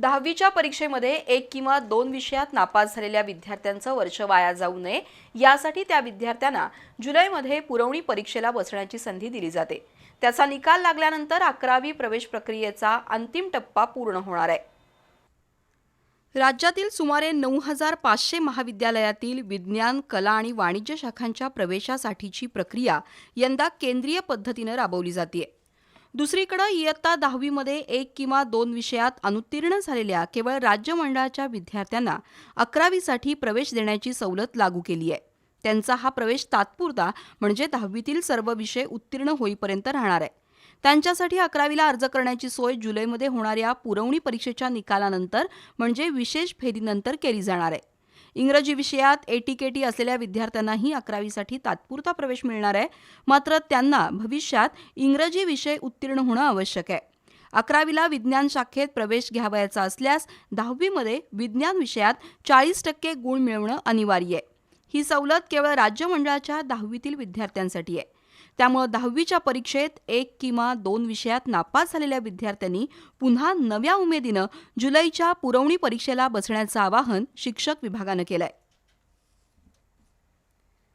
दहावीच्या परीक्षेमध्ये एक किंवा दोन विषयात नापास झालेल्या विद्यार्थ्यांचं वर्ष वाया जाऊ नये. यासाठी त्या विद्यार्थ्यांना जुलैमध्ये पुरवणी परीक्षेला बसण्याची संधी दिली जाते. त्याचा निकाल लागल्यानंतर अकरावी प्रवेश प्रक्रियेचा अंतिम टप्पा पूर्ण होणार आहे. राज्यातील सुमारे नऊ हजार पाचशे महाविद्यालयातील विज्ञान कला आणि वाणिज्य शाखांच्या प्रवेशासाठीची प्रक्रिया यंदा केंद्रीय पद्धतीनं राबवली जाते दुसरीकडे इयत्ता दहावीमध्ये एक किंवा दोन विषयात अनुत्तीर्ण झालेल्या केवळ राज्य मंडळाच्या विद्यार्थ्यांना अकरावीसाठी प्रवेश देण्याची सवलत लागू केली आहे. त्यांचा हा प्रवेश तात्पुरता म्हणजे दहावीतील सर्व विषय उत्तीर्ण होईपर्यंत राहणार आहे. त्यांच्यासाठी अकरावीला अर्ज करण्याची सोय जुलैमध्ये होणाऱ्या पुरवणी परीक्षेच्या निकालानंतर म्हणजे विशेष फेरीनंतर केली जाणार आहे. इंग्रजी विषयात एटीकेटी असलेल्या विद्यार्थ्यांनाही अकरावीसाठी तात्पुरता प्रवेश मिळणार आहे. मात्र त्यांना भविष्यात इंग्रजी विषय उत्तीर्ण होणं आवश्यक आहे. अकरावीला विज्ञान शाखेत प्रवेश घ्यावयाचा असल्यास दहावीमध्ये विज्ञान विषयात चाळीस टक्के गुण मिळवणं अनिवार्य आहे. ही सवलत केवळ राज्य मंडळाच्या दहावीतील विद्यार्थ्यांसाठी आहे. त्यामुळे दहावीच्या परीक्षेत एक किंवा दोन विषयात नापास झालेल्या विद्यार्थ्यांनी पुन्हा नव्या उमेदीनं जुलैच्या पुरवणी परीक्षेला बसण्याचं आवाहन शिक्षक विभागानं केलंय.